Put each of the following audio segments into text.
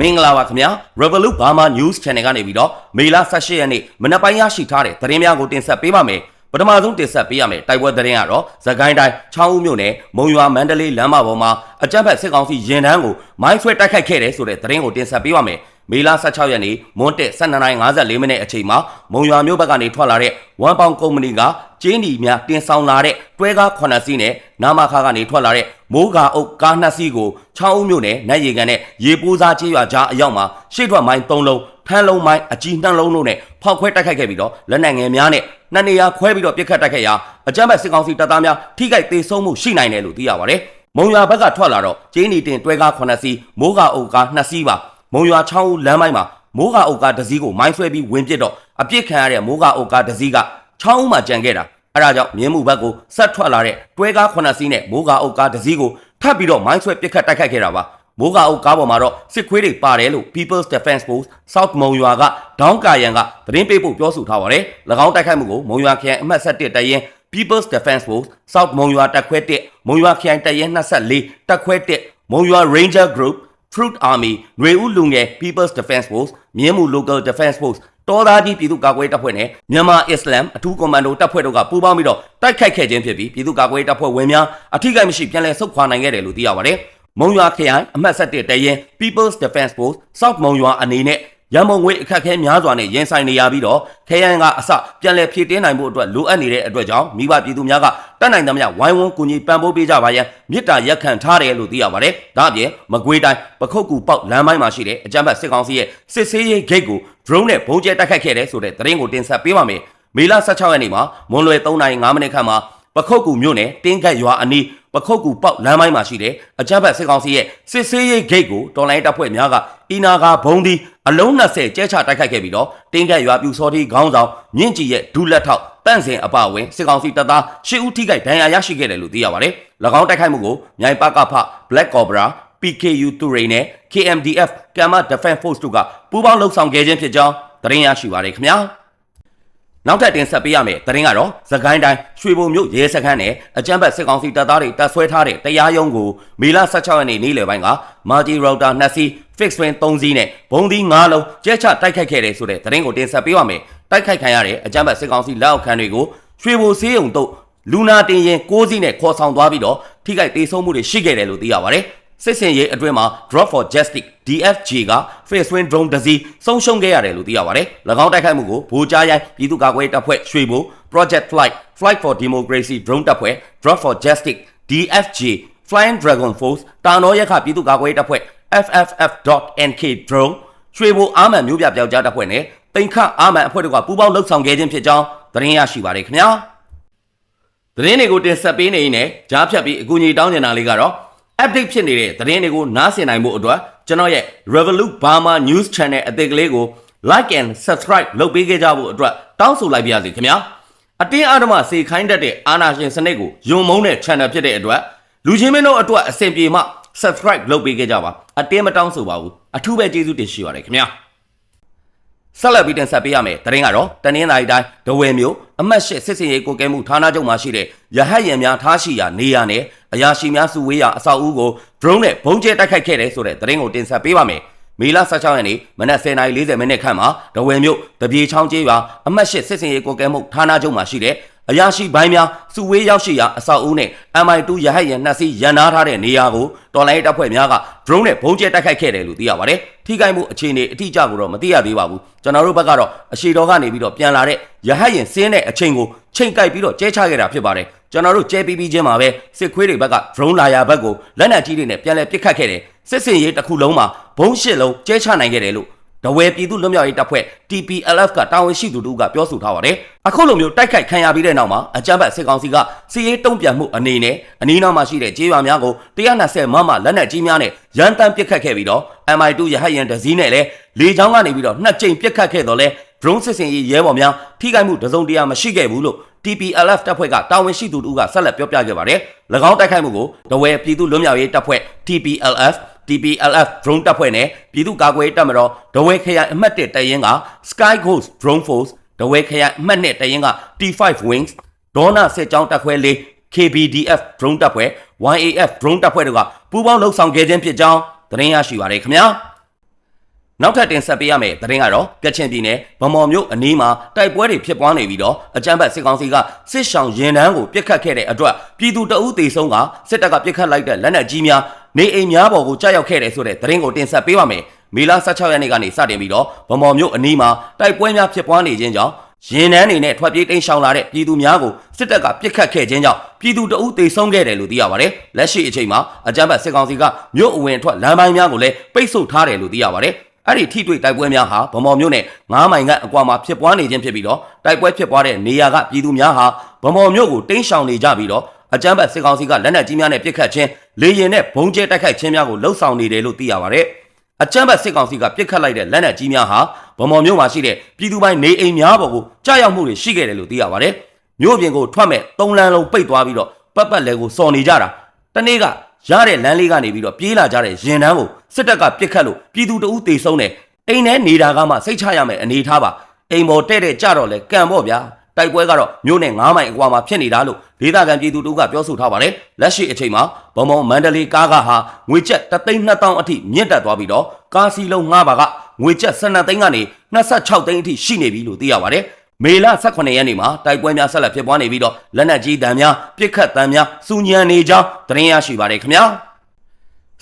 မင်္ဂလာပါခင်ဗျာ Revolut Burma News Channel ကနေပြီးတော့မေလ18ရက်နေ့မနက်ပိုင်းရရှိထားတဲ့သတင်းများကိုတင်ဆက်ပေးပါမယ်ပထမဆုံးတင်ဆက်ပေးရမယ်တိုက်ပွဲသတင်းကတော့သကိုင်းတိုင်းချောင်းဦးမြို့နယ်မုံရွာမန္တလေးလမ်းမပေါ်မှာအကြမ်းဖက်စစ်ကောင်စီရင်တန်းကိုမိုင်းဆွဲတိုက်ခိုက်ခဲ့တယ်ဆိုတဲ့သတင်းကိုတင်ဆက်ပေးပါမယ် မေလ16ရက်နေ့မွန်းတက်12:54မိနစ်အချိန်မှာမုံရွာမြို့ဘက်ကနေထွက်လာတဲ့ဝမ်ပေါင်ကုမ္ပဏီကကျင်းဒီများတင်ဆောင်လာတဲ့တွဲကား9စီးနဲ့နာမခါကနေထွက်လာတဲ့မိုးကာအုပ်ကား2စီးကိုချောင်းဦးမြို့နယ်နတ်ရေကန်နဲ့ရေပိုးစားချေးရွာကြားအရောက်မှာရှေ့ထွက်မိုင်း3လုံးထန်းလုံးမိုင်းအကြီးနှလုံးတို့နဲ့ဖောက်ခွဲတိုက်ခိုက်ခဲ့ပြီးတော့လက်နက်ငယ်များနဲ့နှစ်နေရာခွဲပြီးတော့ပြစ်ခတ်တိုက်ခိုက်ရာအကြမ်းဖက်စစ်ကောင်စီတပ်သားများထိခိုက်သေးဆုံးမှုရှိနိုင်တယ်လို့သိရပါတယ်။မုံရွာဘက်ကထွက်လာတော့ကျင်းဒီတင်တွဲကား9စီးမိုးကာအုပ်ကား2စီးပါ မုံရွာချောင်းဦးလမ်းပိုင်းမှာမိုးကာအုပ်ကားတစ်စီးကိုမိုင်းဆွဲပြီးဝင်ပစ်တော့အပြစ်ခံရတဲ့မိုးကာအုပ်ကားတစ်စီးကချောင်းဦးမှာကြံခဲ့တာအဲဒါကြောင့်မြင်းမှုဘက်ကိုဆက်ထွက်လာတဲ့တွဲကား9စီးနဲ့မိုးကာအုပ်ကားတစ်စီးကိုထပ်ပြီးတော့မိုင်းဆွဲပစ်ခတ်တိုက်ခိုက်ခဲ့တာပါမိုးကာအုပ်ကားပေါ်မှာတော့စစ်ခွေးတွေပါတယ်လို့ People's Defense Force South မုံရွာကဒေါင်းကာယံကသတင်းပေးဖို့ပြောဆိုထားပါတယ်၎င်းတိုက်ခိုက်မှုကိုမုံရွာခရိုင်အမှတ်7တရင် People's Defense Force South မုံရွာတပ်ခွဲ1မုံရွာခရိုင်တရင်24တပ်ခွဲ1မုံရွာ Ranger Group Fruit Army ຫນွေဦးလူငယ် People's Defense Force မြင်းမူ Local Defense Force တောသားကြီးပြည်သူ့ကာကွယ်ရေးတပ်ဖွဲ့နဲ့မြန်မာအစ္စလမ်အထူးကွန်မန်ဒိုတပ်ဖွဲ့တို့ကပူးပေါင်းပြီးတော့တိုက်ခိုက်ခဲ့ခြင်းဖြစ်ပြီးပြည်သူ့ကာကွယ်ရေးတပ်ဖွဲ့ဝင်များအထိကိမရှိပြန်လည်ဆုတ်ခွာနိုင်ခဲ့တယ်လို့သိရပါတယ်။မုံရွာခရိုင်အမှတ်7တရင် People's Defense Force South မုံရွာအနေနဲ့ ရန်မုံငွေအခက်အခဲများစွာနဲ့ရင်ဆိုင်နေရပြီးတော့ခရိုင်ကအစပြန်လည်ဖြည့်တင်းနိုင်ဖို့အတွက်လိုအပ်နေတဲ့အတွက်ကြောင့်မိဘပြည်သူများကတတ်နိုင်သမျှဝိုင်းဝန်းကူညီပံ့ပိုးပေးကြပါရန်မြစ်တာရက်ခံထားတယ်လို့သိရပါတယ်။ဒါ့အပြင်မကွေးတိုင်းပခုတ်ကူပေါက်လမ်းပိုင်းမှာရှိတဲ့အကြမ်းဖက်စစ်ကောင်စီရဲ့စစ်ဆေးရေးဂိတ်ကို drone နဲ့ဘုံကျဲတိုက်ခိုက်ခဲ့တယ်ဆိုတဲ့သတင်းကိုတင်ဆက်ပေးပါမယ်။မေလ16ရက်နေ့မှာမွန်လွယ်3:05မိနစ်ခန့်မှာပခုတ်ကူမြို့နယ်တင်းကတ်ရွာအနီးပခုတ်ကူပေါက်လမ်းပိုင်းမှာရှိတဲ့အကြမ်းဖက်စစ်ကောင်စီရဲ့စစ်ဆေးရေးဂိတ်ကိုတော်လိုင်းတပ်ဖွဲ့များကအီနာဂါဘုံဒီ အလုံး20ကျဲချတိုက်ခိုက်ခဲ့ပြီးတော့တင်းကတ်ရွာပြူစောတိခေါင်းဆောင်မြင့်ကြီးရဲ့ဒူးလက်ထောက်တန့်စင်အပအဝင်စစ်ကောင်စီတပ်သားရှစ်ဦးထိခိုက်ဒဏ်ရာရရှိခဲ့တယ်လို့သိရပါတယ်။၎င်းတိုက်ခိုက်မှုကိုမြိုင်ပကဖ Black Cobra PKU တူရိန်နဲ့ KMDF Kama Defense Force တို့ကပူးပေါင်းလှုပ်ဆောင်ခဲ့ခြင်းဖြစ်ကြောင်းသတင်းရရှိပါရခင်ဗျာ။ နောက်ထပ်တင်ဆက်ပေးရမယ်သတင်းကတော့သခိုင်းတိုင်းရွှေဘုံမြို့ရဲစခန်းနဲ့အကြမ်းဖက်စစ်ကောင်စီတပ်သားတွေတပ်ဆွဲထားတဲ့တရားရုံးကိုမေလ16ရက်နေ့နေ့လယ်ပိုင်းကမာဂျီရော်တာ2စီး fix win 3စီးနဲ့ဘုံသီး9လုံးကျဲချတိုက်ခိုက်ခဲ့တယ်ဆိုတဲ့သတင်းကိုတင်ဆက်ပေးပါမယ်တိုက်ခိုက်ခံရတဲ့အကြမ်းဖက်စစ်ကောင်စီလက်အောက်ခံတွေကိုရွှေဘိုဆေးရုံတို့လူနာတင်ရင်6စီးနဲ့ခေါ်ဆောင်သွားပြီးတော့ထိခိုက်ဒေဆုံးမှုတွေရှိခဲ့တယ်လို့သိရပါတယ် စစ်စင်ရေးအတွင်းမှာ Drop for Justice DFG က Face Win Drone တစ်စီးဆုံးရှုံးခဲ့ရတယ်လို့သိရပါတယ်။၎င်းတိုက်ခိုက်မှုကိုဗိုလ်ကြားရိုင်းပြည်သူ့ကာကွယ်တပ်ဖွဲ့ရွှေဘို Project Flight Flight for Democracy Drone တပ်ဖွဲ့ Drop for Justice DFG Flying Dragon Force တာနော်ရက်ခပြည်သူ့ကာကွယ်တပ်ဖွဲ့ FFF.NK Drone ရွှေဘိုအာမန်မျိုးပြပြောက်ကြားတပ်ဖွဲ့နဲ့တိန်ခအာမန်အဖွဲ့တို့ကပူးပေါင်းလှုပ်ဆောင်ခဲ့ခြင်းဖြစ်ကြောင်းသတင်းရရှိပါတယ်ခင်ဗျာ။သတင်းတွေကိုတင်ဆက်ပေးနေရင်လည်းကြားဖြတ်ပြီးအကူအညီတောင်းနေတာလေးကတော့ update ဖြစ်နေတဲ့သတင်းတွေကိုနားဆင်နိုင်ဖို့အတွက်ကျွန်တော်ရဲ့ Revolut Burma News Channel အသစ်ကလေးကို like and subscribe လုပ်ပေးခဲ့ကြဖို့အတွက်တောင်းဆိုလိုက်ပါရစေခင်ဗျာအတင်းအဓမ္မစေခိုင်းတတ်တဲ့အာဏာရှင်စနစ်ကိုယုံမုန်းတဲ့ channel ဖြစ်တဲ့အတွက်လူချင်းမင်းတို့အတွက်အဆင်ပြေမှ subscribe လုပ်ပေးခဲ့ကြပါအတင်းမတောင်းဆိုပါဘူးအထူးပဲကျေးဇူးတင်ရှိပါတယ်ခင်ဗျာ ဆက်လက်ပြီးတင်ဆက်ပေးရမယ်တရင်ကတော့တနင်္လာရီတိုင်းဒဝဲမျိုးအမတ်ရှိစစ်စင်ရေးကိုကဲမှုဌာနချုပ်မှာရှိတဲ့ရဟတ်ရံများထားရှိရာနေရာနဲ့အရာရှိများစုဝေးရာအဆောက်အဦကို drone နဲ့ဘုံကျဲတိုက်ခိုက်ခဲ့တယ်ဆိုတဲ့သတင်းကိုတင်ဆက်ပေးပါမယ်မေလ16ရက်နေ့မနက်10:40မိနစ်ခန့်မှာဒဝဲမြို့တပြေချောင်းကျေးရွာအမတ်ရှိစစ်စင်ရေးကိုကဲမှုဌာနချုပ်မှာရှိတဲ့ အရာရှိပိုင်းများစုဝေးရောက်ရှိရာအဆောက်အဦနဲ့ MI2 ရဟတ်ရံနှစ်စီးရန်နာထားတဲ့နေရာကိုတော်လိုင်းတပ်ဖွဲ့များက drone နဲ့ဘုံကျဲတိုက်ခိုက်ခဲ့တယ်လို့သိရပါတယ်။ထိခိုက်မှုအခြေအနေအတိအကျကိုတော့မသိရသေးပါဘူး။ကျွန်တော်တို့ဘက်ကတော့အရှိတော်ကနေပြီးတော့ပြန်လာတဲ့ရဟတ်ရံစင်းတဲ့အချိန်ကိုချိန်ကိုက်ပြီးတော့ကျဲချခဲ့တာဖြစ်ပါတယ်။ကျွန်တော်တို့ကျဲပြီးပြီးချင်းမှာပဲစစ်ခွေးတွေဘက်က drone လာရာဘက်ကိုလက်နက်ကြီးတွေနဲ့ပြန်လည်ပစ်ခတ်ခဲ့တယ်။စစ်စင်ရေးတစ်ခုလုံးမှာဘုံရှစ်လုံးကျဲချနိုင်ခဲ့တယ်လို့ ဒဝဲပြည်သူ့လွတ်မြောက်ရေးတပ်ဖွဲ့ TPLF ကတာဝန်ရှိသူတို့ကပြောဆိုထားပါတယ်။အခုလိုမျိုးတိုက်ခိုက်ခံရပြီးတဲ့နောက်မှာအကြမ်းဖက်စစ်ကောင်စီကစီရေးတုံ့ပြန်မှုအနေနဲ့အနီးနားမှာရှိတဲ့ကျေးရွာများကို120မမလက်နက်ကြီးများနဲ့ရန်တမ်းပစ်ခတ်ခဲ့ပြီးတော့ MI2 ရဟတ်ရန်တစည်းနဲ့လည်းလေကြောင်းကနေပြီးတော့နှစ်ကြိမ်ပစ်ခတ်ခဲ့တော့လဲ drone စစ်စင်ရေးရဲဘော်များထိခိုက်မှုတစုံတရာမရှိခဲ့ဘူးလို့ TPLF တပ်ဖွဲ့ကတာဝန်ရှိသူတို့ကဆက်လက်ပြောပြခဲ့ပါတယ်။၎င်းတိုက်ခိုက်မှုကိုဒဝဲပြည်သူ့လွတ်မြောက်ရေးတပ်ဖွဲ့ TPLF TPLF drone တပ်ဖွဲ့နဲ့ပြည်သူ့ကာကွယ်ရေးတပ်မတော်ဒဝဲခရိုင်အမှတ်1တပ်ရင်းက Sky Ghost Drone Force ဒဝဲခရိုင်အမှတ်2တပ်ရင်းက T5 Wings ဒေါနာစစ်ကြောင်းတပ်ခွဲလေး KBDF drone တပ်ဖွဲ့ YAF drone တပ်ဖွဲ့တို့ကပူးပေါင်းလှုပ်ဆောင်ခဲ့ခြင်းဖြစ်ကြောင်းသတင်းရရှိပါရခင်ဗျာနောက်ထပ်တင်ဆက်ပေးရမယ့်သတင်းကတော့ကချင်ပြည်နယ်ဗမော်မြို့အနီးမှာတိုက်ပွဲတွေဖြစ်ပွားနေပြီးတော့အကြမ်းဖက်စစ်ကောင်စီကစစ်ဆောင်ရင်တန်းကိုပြစ်ခတ်ခဲ့တဲ့အတွက်ပြည်သူတအုပ်သေဆုံးကစစ်တပ်ကပြစ်ခတ်လိုက်တဲ့လက်နက်ကြီးများ နေအိမ်များပေါ်ကိုကြားရောက်ခဲ့တယ်ဆိုတဲ့သတင်းကိုတင်ဆက်ပေးပါမယ်။မေလ16ရက်နေ့ကနေစတင်ပြီးတော့ဗမော်မြို့အနီးမှာတိုက်ပွဲများဖြစ်ပွားနေခြင်းကြောင့်ရင်နန်းနေနဲ့ထွက်ပြေးတိမ်းရှောင်လာတဲ့ပြည်သူများကိုစစ်တပ်ကပြစ်ခတ်ခဲ့ခြင်းကြောင့်ပြည်သူတအုပ်သေဆုံးခဲ့တယ်လို့သိရပါတယ်။လက်ရှိအချိန်မှာအကြမ်းဖက်စစ်ကောင်စီကမြို့အဝင်အထွက်လမ်းပိုင်းများကိုလည်းပိတ်ဆို့ထားတယ်လို့သိရပါတယ်။အဲ့ဒီထိတွေ့တိုက်ပွဲများဟာဗမော်မြို့နယ်9မိုင်ကအကွာမှာဖြစ်ပွားနေခြင်းဖြစ်ပြီးတော့တိုက်ပွဲဖြစ်ပွားတဲ့နေရာကပြည်သူများဟာဗမော်မြို့ကိုတင်းရှောင်နေကြပြီးတော့ အကြမ်းဖက်စစ်ကောင်စီကလက်နက်ကြီးများနဲ့ပစ်ခတ်ခြင်းလေရင်နဲ့ဘုံကျဲတိုက်ခိုက်ခြင်းများကိုလှုပ်ဆောင်နေတယ်လို့သိရပါတယ်။အကြမ်းဖက်စစ်ကောင်စီကပစ်ခတ်လိုက်တဲ့လက်နက်ကြီးများဟာဗမော်မြို့မှာရှိတဲ့ပြည်သူပိုင်းနေအိမ်များပေါ်ကိုကြားရောက်မှုတွေရှိခဲ့တယ်လို့သိရပါတယ်။မြို့ပြင်ကိုထွက်မဲ့သုံးလမ်းလုံးပိတ်သွားပြီးတော့ပတ်ပတ်လဲကိုစော်နေကြတာ။တနေ့ကရတဲ့လမ်းလေးကနေပြီးတော့ပြေးလာကြတဲ့ရင်တန်းကိုစစ်တပ်ကပစ်ခတ်လို့ပြည်သူတအုပ်တေဆုံးတယ်အိမ်ထဲနေတာကမှစိတ်ချရမယ်အနေထားပါအိမ်ပေါ်တဲ့တဲ့ကြတော့လဲကံပေါ့ဗျာ တိုက်ပွဲကတော့မြို့နယ်9မိုင်အကွာမှာဖြစ်နေတာလို့ဒေသခံပြည်သူတို့ကပြောဆိုထားပါတယ်လက်ရှိအချိန်မှာဘုံဘုံမန္တလေးကားကဟာငွေကျပ်3,200အထိမြင့်တက်သွားပြီးတော့ကားစီးလုံး5ပါကငွေကျပ်12သိန်းကနေ26သိန်းအထိရှိနေပြီလို့သိရပါတယ်မေလ18ရက်နေ့မှာတိုက်ပွဲများဆက်လက်ဖြစ်ပွားနေပြီးတော့လက်နက်ကြီးတံများပစ်ခတ်တံများစူညံနေကြောင်းသတင်းရရှိပါတယ်ခင်ဗျာ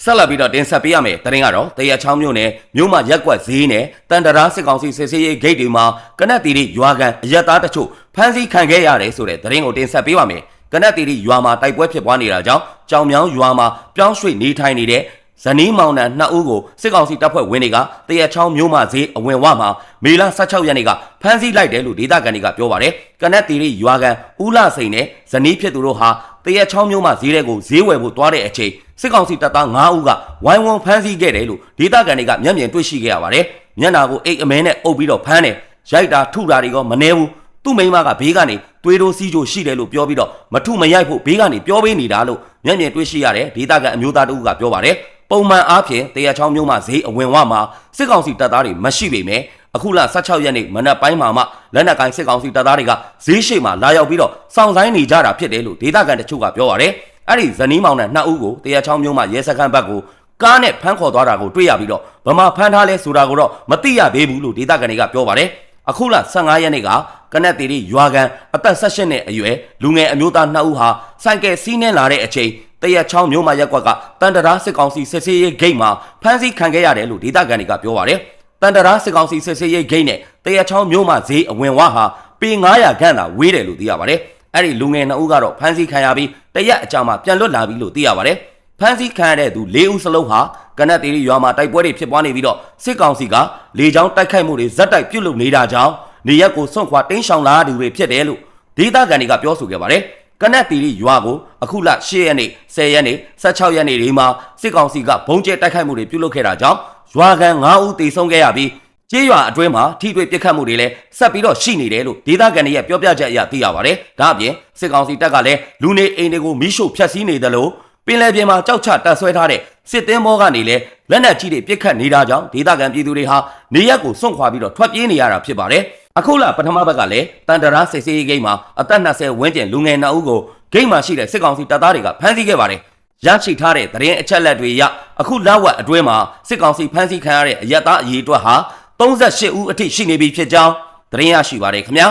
ဆက်လက်ပြီးတော့တင်ဆက်ပေးရမယ်သတင်းကတော့တရချောင်းမြို့နယ်မြို့မရက်ကွက်ဈေးနဲ့တန်တရာစစ်ကောင်စီစစ်ဆေးရေးဂိတ်တွေမှာကနက်တီရီရွာကန်အရက်သားတချို့ဖမ်းဆီးခံခဲ့ရတယ်ဆိုတဲ့သတင်းကိုတင်ဆက်ပေးပါမယ်ကနက်တီရီရွာမှာတိုက်ပွဲဖြစ်ပွားနေတာကြောင့်ကြောင်မြောင်းရွာမှာပြောင်းရွှေ့နေထိုင်နေတဲ့ဇနီးမောင်နှံနှစ်ဦးကိုစစ်ကောင်စီတပ်ဖွဲ့ဝင်တွေကတရချောင်းမြို့မှာဈေးအဝင်ဝမှာမေလ16ရက်နေ့ကဖမ်းဆီးလိုက်တယ်လို့ဒေသခံတွေကပြောပါတယ်ကနက်တီရီရွာကန်ဦးလာစိန်နဲ့ဇနီးဖြစ်သူတို့ဟာ တရချောင်းမြို့မှာဈေးတွေကိုဈေးဝယ်ဖို့သွားတဲ့အချိန်စစ်ကောင်စီတပ်သား9ဦးကဝိုင်းဝန်းဖမ်းဆီးခဲ့တယ်လို့ဒေသခံတွေကမျက်မြင်တွေ့ရှိခဲ့ရပါတယ်။မျက်နာကိုအိတ်အမဲနဲ့အုပ်ပြီးတော့ဖမ်းတယ်။ရိုက်တာထုတာတွေကမနှဲဘူး။သူ့မိန်းမကဘေးကနေသွေးတိုးစီးကြိုရှိတယ်လို့ပြောပြီးတော့မထုမရိုက်ဖို့ဘေးကနေပြောပေးနေတာလို့မျက်မြင်တွေ့ရှိရတဲ့ဒေသခံအမျိုးသားတို့ကပြောပါတယ်။ပုံမှန်အားဖြင့်တရချောင်းမြို့မှာဈေးအဝင်ဝမှာစစ်ကောင်စီတပ်သားတွေမရှိပေမဲ့ အခုလ16ရက်နေ့မနက်ပိုင်းမှာမှလက်နက်ကိုင်းစစ်ကောင်စီတပ်သားတွေကဈေးရှိမှာလာရောက်ပြီးတော့စောင့်ဆိုင်းနေကြတာဖြစ်တယ်လို့ဒေသခံတချို့ကပြောပါတယ်။အဲ့ဒီဇနီးမောင်နဲ့နှစ်ဦးကိုတရားချောင်းမျိုးမှာရဲစခန်းဘက်ကိုကားနဲ့ဖမ်းခေါ်သွားတာကိုတွေ့ရပြီးတော့ဗမာဖမ်းထားလဲဆိုတာကိုတော့မသိရသေးဘူးလို့ဒေသခံတွေကပြောပါတယ်အခုလ15ရက်နေ့ကကနက်တီရီရွာကန်အသက်16နှစ်အရွယ်လူငယ်အမျိုးသား2ဦးဟာစိုက်ကယ်စီးနှင်းလာတဲ့အချိန်တရက်ချောင်းမြို့မှာရက်ကွက်ကတန်တရာစစ်ကောင်စီစစ်ဆေးရေးဂိတ်မှာဖမ်းဆီးခံခဲ့ရတယ်လို့ဒေသခံတွေကပြောပါတယ် တန်တရာစစ်ကောင်စီစစ်ဆေးရေးဂိတ်နဲ့တရက်ချောင်းမြို့မှာဈေးအဝင်ဝဟာပေ900ခန့်သာဝေးတယ်လို့သိရပါတယ်အဲ့ဒီလူငယ်2ဦးကတော့ဖမ်းဆီးခံရပြီးတရက်အကြာမှာပြန်လွတ်လာပြီလို့သိရပါတယ်။ဖမ်းဆီးခံရတဲ့သူ၄ဦးစလုံးဟာကနက်တီရီရွာမှာတိုက်ပွဲတွေဖြစ်ပွားနေပြီးတော့စစ်ကောင်စီကလေကြောင်းတိုက်ခိုက်မှုတွေဇက်တိုက်ပြုတ်လုပ်နေတာကြောင့်နေရက်ကိုစွန့်ခွာတင်းရှောင်လာသူတွေဖြစ်တယ်လို့ဒေသခံတွေကပြောဆိုခဲ့ပါတယ်။ကနက်တီရီရွာကိုအခုလ10ရက်နေ့10ရက်နေ့16ရက်နေ့တွေမှာစစ်ကောင်စီကဘုံကျဲတိုက်ခိုက်မှုတွေပြုလုပ်ခဲ့တာကြောင့် ရွာကန်9ဦးတေဆုံးခဲ့ရပြီးကျေးရွာအတွင်းမှာထိတွေ့ပစ်ခတ်မှုတွေလည်းဆက်ပြီးတော့ရှိနေတယ်လို့ဒေသခံတွေရဲ့ပြောပြချက်အရသိရပါတယ်။ဒါအပြင်စစ်ကောင်စီတပ်ကလည်းလူနေအိမ်တွေကိုမိရှို့ဖျက်ဆီးနေတယ်လို့ပင်လယ်ပြင်မှာကြောက်ချတပ်ဆွဲထားတဲ့စစ်သင်းဘောကနေလည်းလက်နက်ကြီးတွေပစ်ခတ်နေတာကြောင့်ဒေသခံပြည်သူတွေဟာနေရက်ကိုစွန့်ခွာပြီးတော့ထွက်ပြေးနေရတာဖြစ်ပါတယ်။အခုလပထမဘက်ကလည်းတန်တရာစစ်စေးဂိမ်းမှာအသက်20ဝန်းကျင်လူငယ်2ဦးကိုဂိမ်းမှာရှိတဲ့စစ်ကောင်စီတပ်သားတွေကဖမ်းဆီးခဲ့ပါတယ်။ ရရှိထားတဲ့သတင်းအချက်လက်တွေရအခုလဝက်အတွင်းမှာစစ်ကောင်စီဖမ်းဆီးခံရတဲ့အရက်သားအရေးအတွက်ဟာ38ဦးအထိရှိနေပြီဖြစ်ကြောင်းသတင်းရရှိပါတယ်ခင်ဗျာ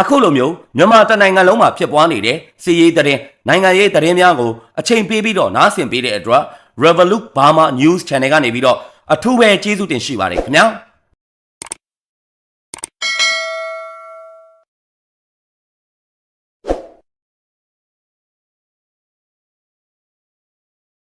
အခုလိုမျိုးမြန်မာတနိုင်ငံလုံးမှာဖြစ်ပွားနေတဲ့စီးရေးသတင်းနိုင်ငံရေးသတင်းများကိုအချိန်ပေးပြီးတော့နားဆင်ပေးတဲ့အတွက် Revolut Burma News Channel ကနေပြီးတော့အထူးပဲကျေးဇူးတင်ရှိပါတယ်ခင်ဗျာ